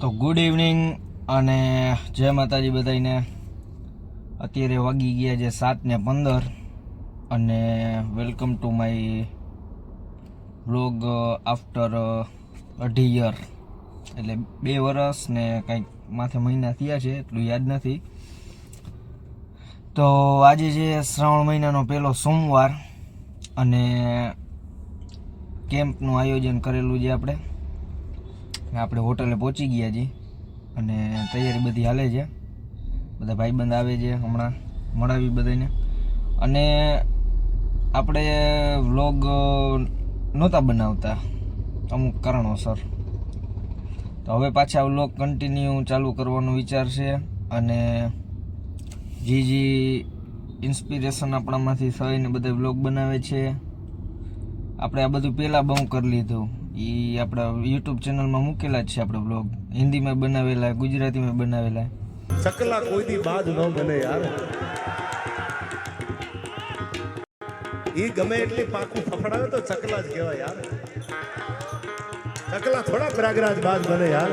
તો good evening અને જય માતાજી બધાને અત્યારે વાગી ગયા છે સાત ને પંદર અને welcome to my vlog after અઢી યર એટલે બે વર્ષ ને કંઈક માથે મહિના થયા છે, એટલું યાદ નથી. તો આજે છે શ્રાવણ મહિનાનો પહેલો સોમવાર અને કેમ્પનું આયોજન કરેલું છે આપણે. આપણે હોટલે પહોંચી ગયા છીએ અને તૈયારી બધી હાલે છે. બધા ભાઈબંધ આવે છે હમણાં, મળાવી બધાને. અને આપણે વ્લોગ નહોતા બનાવતા, અમુક કારણોસર. તો હવે પાછા વ્લોગ કન્ટિન્યુ ચાલુ કરવાનો વિચાર છે અને જે જે ઇન્સ્પિરેશન આપણામાંથી થઈને બધા વ્લોગ બનાવે છે. આપણે આ બધું પહેલાં બહુ કરી લીધું. એ આપણા યુટ્યુબ ચેનલમાં મૂકેલા છે આપણો બ્લોગ હિન્દીમાં બનાવેલા ગુજરાતીમાં બનાવેલા. ચકલા કોઈ દી બાદ ન બને યાર. એ ગમે એટલે પાકું ફફડાવે તો ચકલા જ કહેવાય યાર. ચકલા થોડા પ્રયાગરાજ બાદ બને યાર.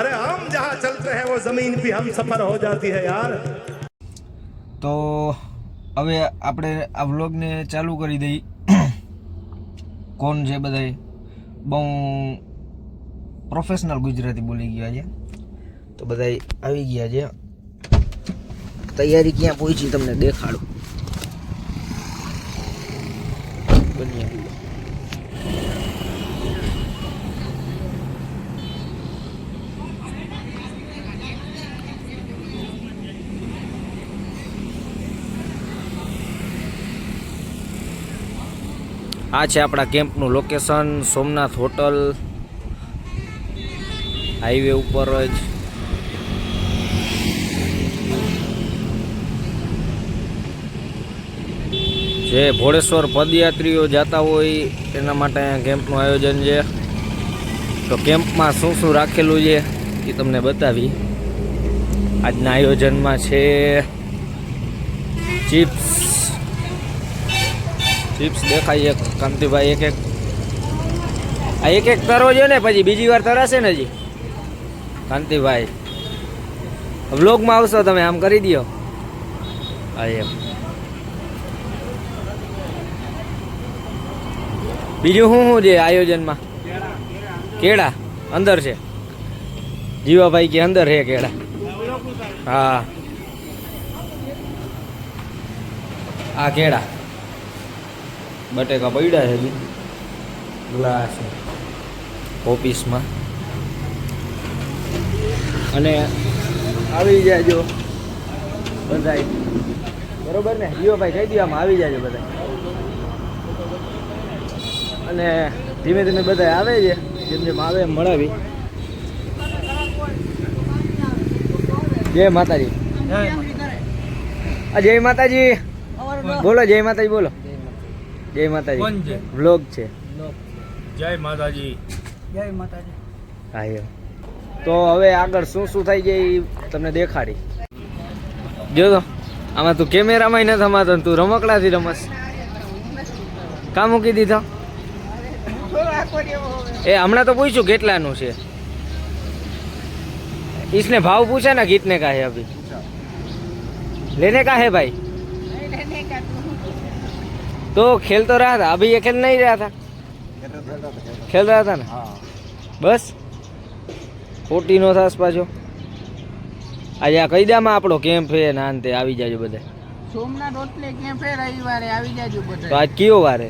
અરે હમ જહાં ચલતે હૈ વો જમીન પે હમ સફર હો જાતી હૈ યાર. તો હવે આપણે આ વ્લોગને ચાલુ કરી દઈ. કોણ છે બધાય બહુ પ્રોફેશનલ ગુજરાતી બોલી ગયા છે તો બધાય આવી ગયા છે તૈયારી ક્યાં પહોંચી તમને દેખાડું બની આવી. આ છે આપણા કેમ્પનું લોકેશન સોમનાથ હોટલ હાઈવે ઉપર જ. જે ભોળેશ્વર પદયાત્રીઓ જતા હોય, એના માટે અહીંયા કેમ્પનું આયોજન છે. તો કેમ્પમાં શું શું રાખેલું છે, એ તમને બતાવી. આજના આયોજનમાં છે, ચિપ્સ ચિપ્સ દેખાય એક, કાંતિભાઈ એક એક. આ એક એક તરો છે ને, પછી બીજી વાર તરાશે ને હજી. કાંતિભાઈ. વ્લોગમાં આવશો તમે, આમ કરી દો હા એમ. બીજું શું શું છે આયોજનમાં? કેળા. અંદર છે. જીવાભાઈ કે અંદર છે કેળા. હા. આ કેળા. બટેકા પડ્યા છે બી. ગ્લાસ. ઓફિસમાં. અને આવી જાજો બધાય. બરોબર ને? જીઓભાઈ કહી દો આમાં આવી જાજો બધા અને ધીમે ધીમે બધા આવે છે. જેમ જેમ આવે એમ મળાવી. જય માતાજી. આ જય માતાજી. બોલો જય માતાજી બોલો. જય માતાજી. વ્લોગ છે? જય માતાજી. જય માતાજી. હા તો હવે આગળ શું શું થઈ જાય એ તમને દેખાડી. જો તો આમાં તું કેમેરામાં ન થમાતો તું રમકડાથી રમસ. કા મૂકી દીધો? એ હમણાં તો પૂછ્યું કેટલાનું છે. ઈસને ભાવ પૂછે ને ગીતને કાહે અભી. લેને કાહે ભાઈ? तो खेल तो रहा था अभी ये खेल नहीं रहा था खेल रहा था ना બસ ખોટી નો થાસ પાછો આજે આ કઈદામાં આપણો કેમ્પ છે ને અંતે આવી જાજો બધા સોમનાથ એટલે ક્યાં ફેર રવિવારે આવી જાજો તો બધા આજ કયો વાર હે?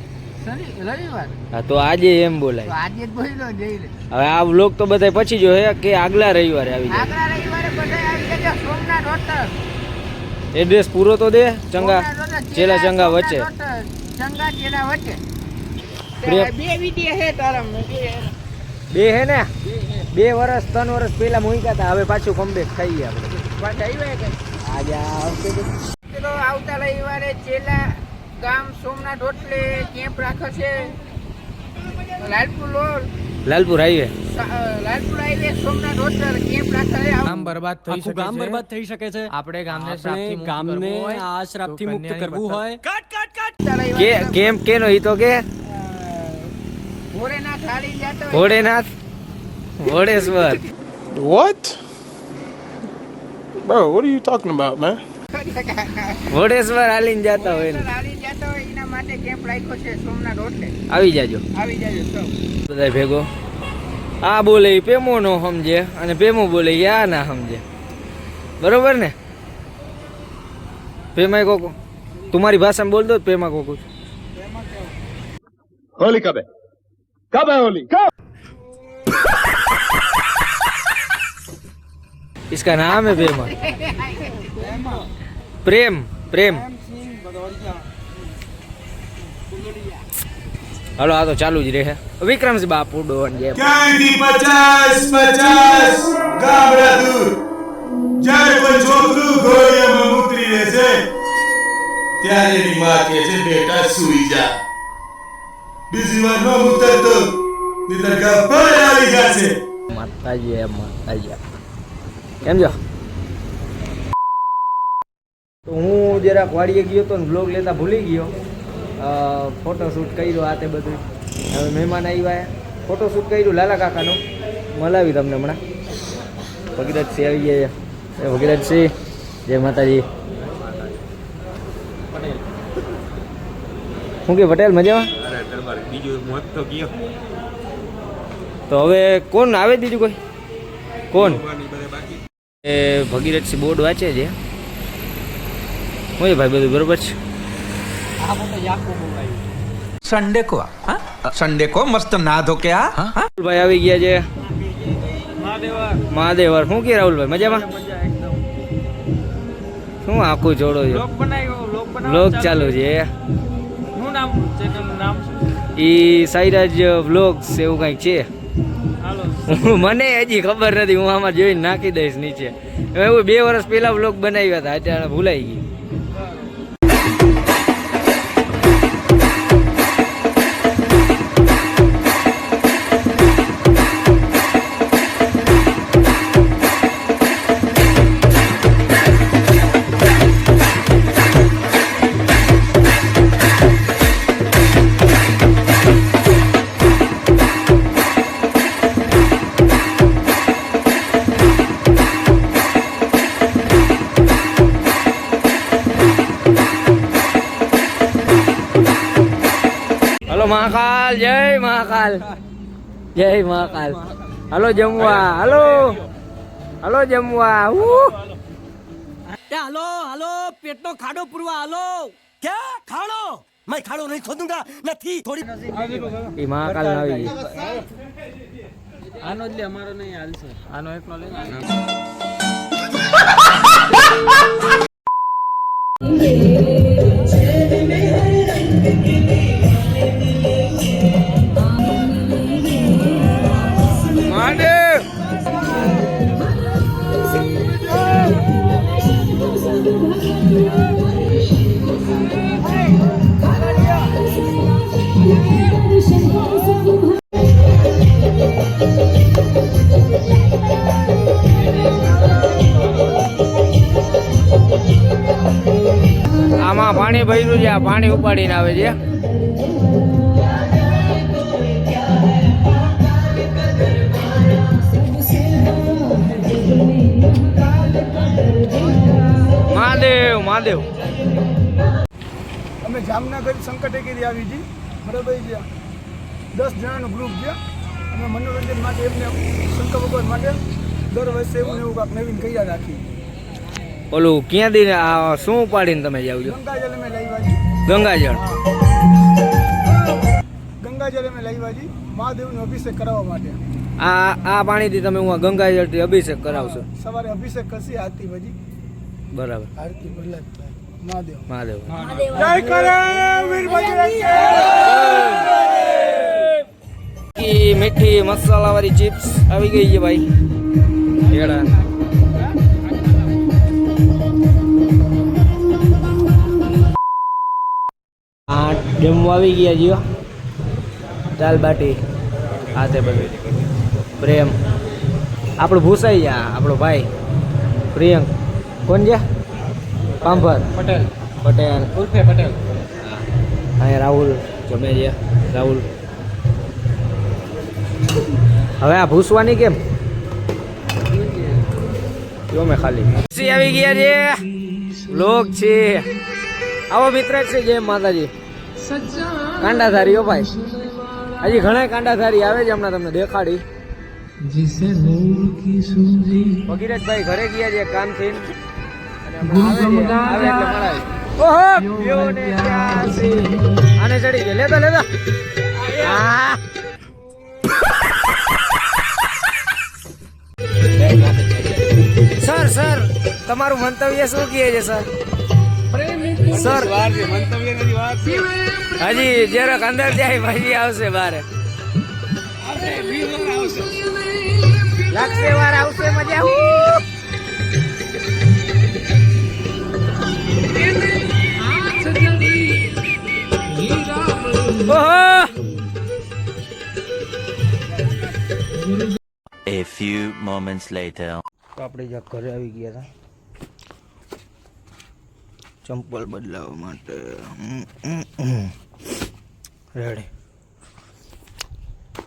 રવિવાર હા તો આજે એમ તો બોલાય આજે જ બોલ્યો જઈને હવે આ વ્લોગ તો બધા પછી જો હે કે આગલા રવિવારે આવી જાય આગલા રવિવારે બધા આવી જજો સોમનાથ હોટલ એડ્રેસ પૂરો તો દે ચંગા સોમનાથ હોટલ, ચેલા ચંગા સોમનાથ વચ્ચે વચ્ચે બે વીડિયો હે તારા બે બે હે ને? બે વર્ષ ત્રણ વર્ષ પહેલા મૂક્યા હતા હવે પાછું કમબેક થઈ ગયા પાછા આવ્યા કે આજે તો આવતા રવિવારે છેલ્લા ગામ સોમનાથ હોટલે કેમ્પ રાખે છે. Lalpur road Lalpur highway. Somnath hotel camp રાખે છે ગામ બરબાદ થઈ શકે ગામ બરબાદ થઈ શકે છે. આપણે ગામને શ્રાપથી ગામને આ શ્રાપથી મુક્ત કન્યાની કરવું બતા- હોય. આવતા કે રવિવારે કેનો ઈ તો કે? ભોળેનાથ હારી જતો Bholenath? Bholeshwar. What? Bro, what are you talking about, man? ઘોડેશ્વર હાલીને જતા હોય ને. હાલી જતા હોય એના માટે કેમ્પ રાખ્યો છે સોમનાથ રોટલે આવી જાજો. આવી જાજો બધા ભેગો. આ બોલે ઈ પેમો નો સમજે અને પેમો બોલે ઈ આ ના સમજે બરોબર ને પેમાય કોકો તમારી ભાષામાં બોલ દો પેમા કોકો होली कब है कब है होली कब इसका नाम है पेमा प्रेम प्रेम હાલો આ તો ચાલુ જ રહે. વિક્રમસિંહ બાપુ ડોન ક્યાંયથી પચાસ પચાસ? ગામડા દૂર. જ્યારે કોઈ છોકરું ઘોડિયામાં ઉતરી રહેશે ત્યારે એની માં કહે છે બેટા સુઈ જા. બીજી વાર ન ઉતરતો નહીતર ગભર આવી જશે. માતાજી માતાજી. કેમ છો? તો હું જરાક વાડીએ ગયો તો બ્લોગ લેતા ભૂલી ગયો. ફોટોશૂટ કર્યું આ તે બધું. હવે મહેમાન આવ્યા. ફોટોશૂટ કર્યું લાલા કાકાનું. મલાવી તમને હમણાં. ભગીરથસિંહ આવી ગયા છે. એ ભગીરથસિંહ જય માતાજી. શું કે પટેલ મજામાં? તો હવે કોણ આવે બીજું કોઈ? કોણ? એ ભગીરથસિંહ બોર્ડ વાંચે છે. હોય ભાઈ બધું બરોબર છે. સન્ડે કો હા? સન્ડે કો મસ્ત ના ધોકે આ? ભાઈ આવી ગયા છે. મહાદેવર. શું કે રાહુલભાઈ? મજામાં? શું આખું જોડો છો? બ્લોગ ચાલુ છે. ઈ સાઈરાજ વ્લોગ્સ એવું કંઈક છે. મને હજી ખબર નથી હું આમાં જોઈને નાખી દઈશ નીચે. એવું બે વર્ષ પહેલા વ્લોગ બનાવ્યા હતા અત્યારે ભૂલાઈ ગઈ. મહાકાલ જય મહાકાલ જય મહાકાલ હલો જમવા હલો હલો જમવા ઉહ. हेलो हेलो पेट नो खाड़ो पुरवा हेलो क्या खाड़ो मैं खाड़ो नहीं खोदूंगा नहीं थोड़ी એ મહાકાલ આવી ગઈ મહાદેવ આમાં પાણી ભર્યું છે, આ પાણી ઉપાડીને આવે છે. મહાદેવ મહાદેવ. અમે જામનગર સંકટેગીરી આવી છીએ બરાબર છે. દસ જણાનું ગ્રુપ છે. અમે મનોરંજન માટે એમને શંકર ભગવાન માટે દર વર્ષે એવું એવું કાંક નવીન કર્યા રાખી ઓલું ક્યાંથી આ શું ઉપાડીને તમે જાવ છો? ગંગાજળ ગંગાજળ. ગંગાજળ અમે છીએ મહાદેવનો અભિષેક કરાવવા માટે. આ આ પાણીથી તમે હું ગંગાજળથી અભિષેક કરાવશો? સવારે અભિષેક કરશી આરતી પછી બરાબર. આરતી મહાદેવ. મહાદેવ. જય કરે વીર બજરંગ મીઠી મસાલાવાળી ચિપ્સ આવી ગઈ છે ભાઈ. પેડા જમવા આવી ગયા જીઓ. દાલ બાટી. આ તે બધું. પ્રેમ. આપણું ભૂસાઈ જા આપણો ભાઈ. પ્રિયંક. કોણ છે? પાંભર પટેલ. પટેલ. ઉર્ફે પટેલ. અહીંયા રાહુલ જમે છે. રાહુલ. હવે આ ભૂસવાની કેમ? જો મેં ખાલી. આવી ગયા છે. લોક છે. આવો મિત્ર છે જય માતાજી. કાંડાધારી ઓ ભાઈ હજી ઘણા કાંડાધારી આવે છે હમણાં તમને દેખાડી ભગીરથભાઈ ઘરે ગયા છે કામથી અને હમણાં આવે છે. આવે એટલે મળાય. ઓહો પ્યો ને પ્યાસી. આને ચડી ગયા લેતા લેતા આ. સર સર તમારું મંતવ્ય શું કહે છે સર સર. હજી જરાક અંદર જાય પછી આવશે બારે. લાગશે વાર આવશે મજા. A few moments later. તો આપણે જ્યાં ઘરે આવી ગયા હતા. ચંપલ બદલાવવા માટે. રેડી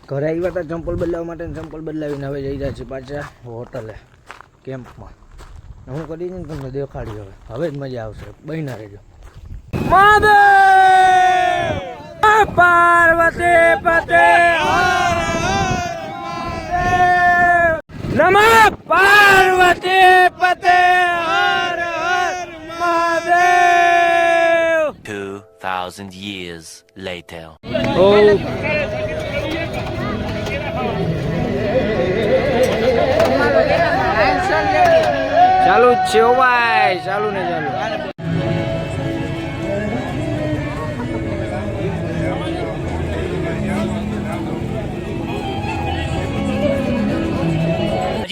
ઘરે આવ્યા હતા ચંપલ બદલાવવા માટે ને ચંપલ બદલાવીને હવે જઈ રહ્યા છીએ પાછા હોટલે કેમ્પમાં. હું કરી દઉં તમને દેખાડી હવે. હવે જ મજા આવશે. બહીના રહેજો. પાર્વતી પતે! નમઃ પાર્વતી પતે હર હર મહાદેવ 2000 years later. ઓમ ચાલુ જ છે ઓ ભાઈ ચાલુ ને ચાલુ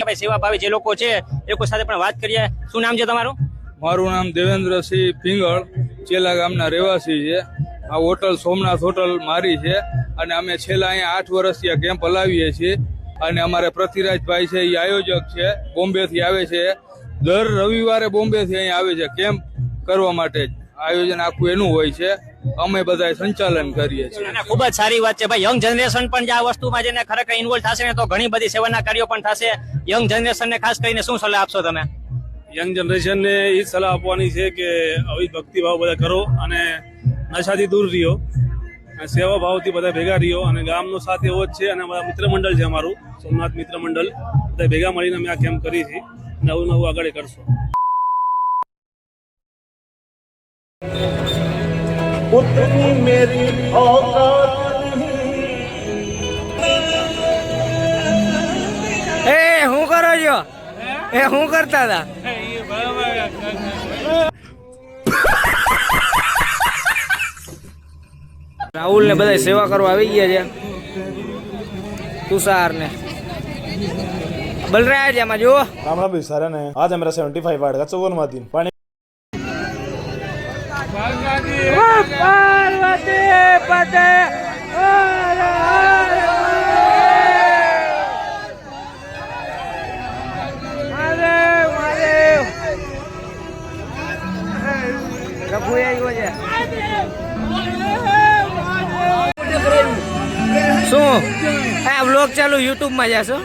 ભાઈ સેવા ભાવી જે લોકો છે એ લોકો સાથે પણ વાત કરીએ. શું નામ છે તમારું? મારું નામ દેવેન્દ્રસિંહ પિંગળ. ચેલા ગામના રહેવાસી છે. આ હોટલ સોમનાથ હોટલ મારી છે અને અમે છેલ્લા અહીંયા આઠ વર્ષથી આ કેમ્પ હલાવીએ છીએ. અને અમારે પૃથ્વીરાજભાઈ છે, એ આયોજક છે, બોમ્બેથી આવે છે. દર રવિવારે બોમ્બેથી અહીંયા આવે છે કેમ્પ કરવા માટે. આયોજન આખું એનું હોય છે. અમે બધા સંચાલન કરીએ છીએ. ખૂબ જ સારી વાત છે. ભાઈ યંગ જનરેશન પણ આ વસ્તુમાં જેને ખરેખર ઇન્વોલ્વ થશે ને તો ઘણી બધી સેવાના કાર્યો પણ થશે. યંગ જનરેશનને ખાસ કરીને શું સલાહ આપશો તમે? યંગ જનરેશનને એ સલાહ આપવાની છે કે આવી ભક્તિભાવ બધા કરો અને નશાથી દૂર રહ્યો. સેવા ભાવથી બધા ભેગા રહ્યો. અને ગામનો સાથે એવો જ છે અને અમારા મિત્ર મંડળ છે અમારું સોમનાથ મિત્ર મંડળ બધા ભેગા મળીને અમે આ કેમ્પ કરી છે. નવું નવું આગળ કરશું. ઉતની એ હું કરો છો? એ હું કરતા હતા? રાહુલ ને બધા સેવા કરવા આવી ગયા છે. તુષાર ને બલરાજ આમાં જુઓ. રામડા ભાઈ સારા ને. આજ અમારા 75 વાડ કા 54 માંથી પાણી પાર્વતી પતે શું આ બ્લોગ ચાલુ યુટ્યુબ માં જશો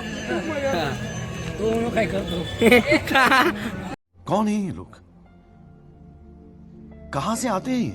कौन है ये लोग कहां से आते हैं ये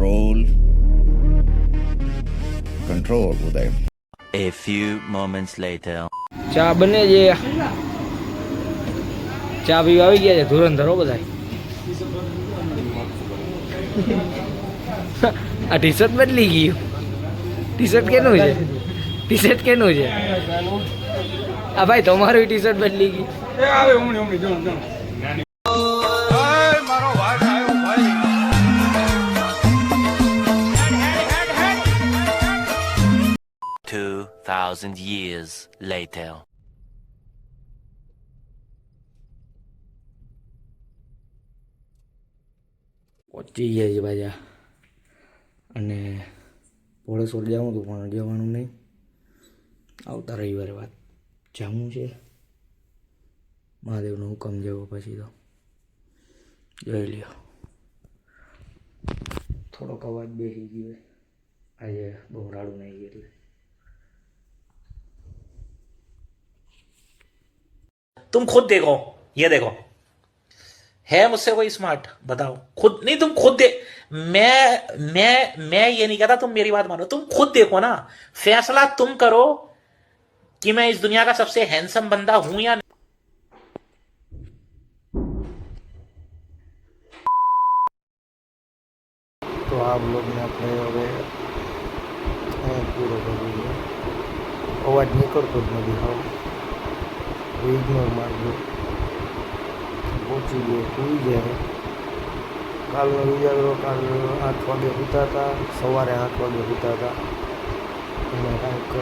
Control. Control Uday A few moments later. ચા બને છે. ચા પીવા આવી ગયા છે. ધુરંધર બધા આ ટી શર્ટ બદલી ગયું. ટી શર્ટ કેનું છે? ટી શર્ટ કેનું છે? આ ભાઈ તમારું ટી શર્ટ બદલી ગયું. Thousand years later. પહોંચી ગયા છે ભાજા અને ભોળેશ્વર જવું હતું પણ જવાનું નહીં. આવતા રવિવારે વાત જામું છે. મહાદેવનો હુકમ જેવો પછી તો. જોઈ લ્યો. થોડોક અવાજ બેસી ગયો આજે બહુ રાડું નહીં એટલે. तुम खुद देखो, ये देखो। है मुझसे कोई स्मार्ट बताओ। खुद, नहीं, तुम खुद दे, मैं मैं मैं ये नहीं कहता तुम मेरी बात मानो। तुम खुद देखो ना। फैसला तुम करो कि मैं इस दुनिया का सबसे हैंडसम बंदा हूँ या नहीं। तो आप लोग यहाँ पे हो कर खुद दिखाओ ઇગ્નોર મારજો પહોંચી ગયો સુઈ જાય કાલનો વિચારો કાલ આઠ વાગે સૂતા હતા સવારે આઠ વાગે સૂતા હતા. અને કાંઈક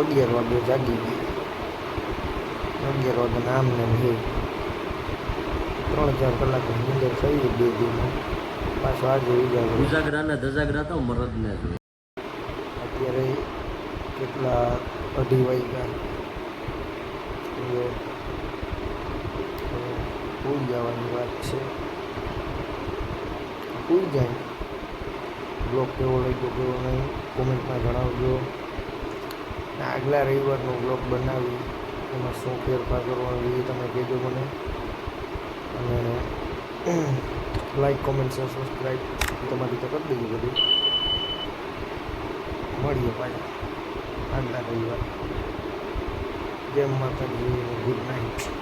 અગિયાર વાગે જાગી ગઈ. અગિયાર વાગે નામ ને હે. ત્રણ ચાર કલાકની અંદર થઈ ગઈ બે દિવસ પાછો આજે ઉજાગરો ઉજાગરા ને દજાગરા તો મરદ ને અત્યારે કેટલા અઢી વાગ્યા. હવે પૂઈ જવાની વાત છે. પૂઈ જાય. બ્લોગ કેવો લાગ્યો કેવો નહીં, કોમેન્ટમાં જણાવજો. આગલા રવિવારનો બ્લોગ બનાવી, એમાં શું ફેરફાર કરવાનો એ તમે કહેજો મને. અને લાઈક કોમેન્ટ શેર સબસ્ક્રાઈબ તમારી તો કરી દેજો બધું. મળીએ પાછા આગલા રવિવાર. જય માતાજી ગુડ નાઇટ